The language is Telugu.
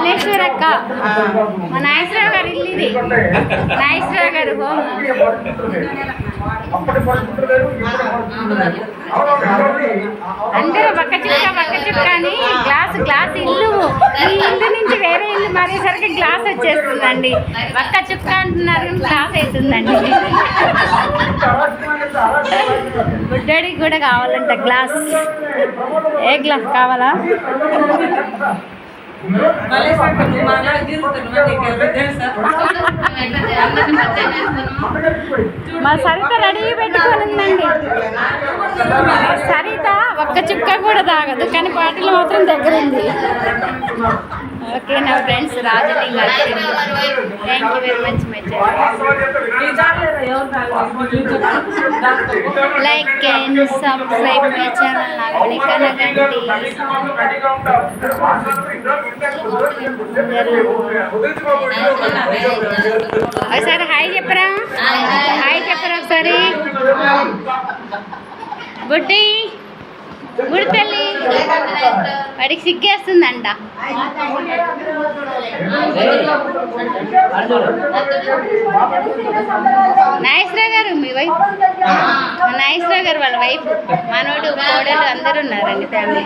మల్లేశ్వర అక్క మా నాగేశ్వరరావు గారు ఇల్లు ఇది. నాగేశ్వరరావు గారు హోమ్ అందరూ పక్క చుక్క పక్క చుక్క అని గ్లాస్ గ్లాస్ ఇల్లు. ఈ ఇల్లు నుంచి వేరే ఇల్లు మారేసరికి గ్లాస్ వచ్చేస్తుందండి. పక్క చుక్క అంటున్నారు గ్లాస్ అవుతుందండి బుడ్డడికి కూడా కావాలంట గ్లాస్. ఏ గ్లాస్ కావాలా? మా సరిత రెడీ పెట్టుకొని ఉందండి. సరిత ఒక్క చుక్క కూడా తాగదు కానీ బాటిల్ మాత్రం దగ్గర ఉంది. ఓకే నా friends Rajalinga thank you very much my like and subscribe my channel నాకు కనగండి ఒకసారి హాయ్ చెప్పరా? హాయ్ చెప్పరా ఒకసారి? గుడ్డి గుడి తల్లి. వాడికి సిగ్గేస్తుందంట. నాగేశ్వరరావు గారు మీ వైఫ్ నాగేశ్వరరావు గారు వాళ్ళ వైఫ్ మనోడు కోడలు అందరూ ఉన్నారండి ఫ్యామిలీ.